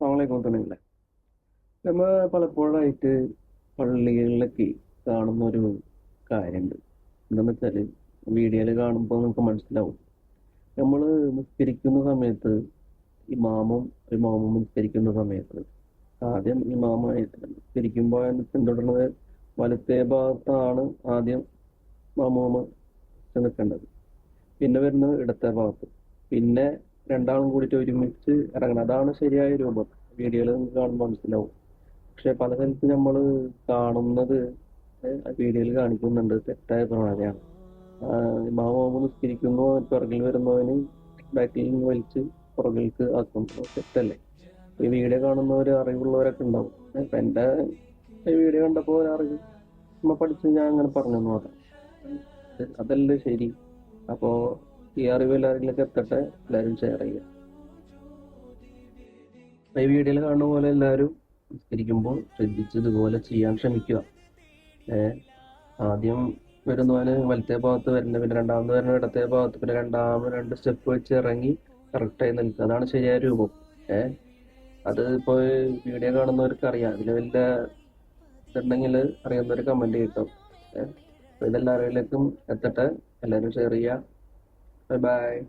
നമ്മളെക്കൊണ്ട് കൊണ്ടുവന്നില്ല നമ്മൾ പലപ്പോഴായിട്ട് പള്ളികളിലൊക്കെ കാണുന്ന ഒരു കാര്യമുണ്ട് എന്താണെന്ന് വെച്ചാൽ വീഡിയോയിൽ കാണുമ്പോൾ നമുക്ക് മനസ്സിലാവും. നമ്മൾ നിസ്കരിക്കുന്ന സമയത്ത് ഇമാമും ഇമാമും നിസ്കരിക്കുന്ന സമയത്ത് ആദ്യം ഇമാമ നിസ്കരിക്കുമ്പോൾ പിന്തുടർന്നത് വലത്തേ ഭാഗത്താണ് ആദ്യം മാമൂമ നിൽക്കേണ്ടത്. പിന്നെ വരുന്നത് ഇടത്തെ ഭാഗത്ത്. പിന്നെ രണ്ടാളും കൂടിയിട്ട് ഒരുമിച്ച് ഇറങ്ങണം. അതാണ് ശരിയായ രൂപം. വീഡിയോയിൽ നമുക്ക് കാണുമ്പോൾ മനസ്സിലാവും. പക്ഷെ പല സ്ഥലത്ത് നമ്മൾ കാണുന്നത് വീഡിയോയിൽ കാണിക്കുന്നുണ്ട്. തെറ്റായ പ്രവണതയാണ്. മാമോമ നിസ്കരിക്കുന്നു പുറകിൽ വരുന്നവന് ബാക്കിൽ നിന്ന് വലിച്ച് പുറകിലേക്ക് ആക്കും. തെറ്റല്ലേ? ഈ വീഡിയോ കാണുന്നവർ അറിവുള്ളവരൊക്കെ ഉണ്ടാവും. ഇപ്പൊ എന്റെ വീഡിയോ കണ്ടപ്പോൾ അറിവ് നമ്മ പഠിച്ച് ഞാൻ അങ്ങനെ പറഞ്ഞു മാത്രം. അതല്ലേ ശരി. അപ്പോ ഈ അറിവ് എല്ലാവരിലേക്ക് എത്തട്ടെ എല്ലാവരും ഷെയർ ചെയ്യുക. ഈ വീഡിയോയിൽ കാണുന്ന പോലെ എല്ലാവരും നിസ്കരിക്കുമ്പോൾ ശ്രദ്ധിച്ചതുപോലെ ചെയ്യാൻ ശ്രമിക്കുക. ആദ്യം വരുന്നവന് വലത്തെ ഭാഗത്ത് വരുന്നത് പിന്നെ രണ്ടാമത് വരുന്ന ഇടത്തെ ഭാഗത്ത് പിന്നെ രണ്ടാമത് രണ്ട് സ്റ്റെപ്പ് വെച്ച് ഇറങ്ങി കറക്റ്റായി നിൽക്കുക. അതാണ് ശരിയായ രൂപം. ഏഹ് അത് ഇപ്പോൾ വീഡിയോ കാണുന്നവർക്ക് അറിയാം. അതിൽ വല്ല ഇതുണ്ടെങ്കിൽ അറിയാവുന്നവർ കമന്റ് ചെയ്യട്ടോ. ഏഹ് ഇതെല്ലാവരിലേക്കും എത്തട്ടെ എല്ലാവരും ഷെയർ ചെയ്യുക. Bye bye.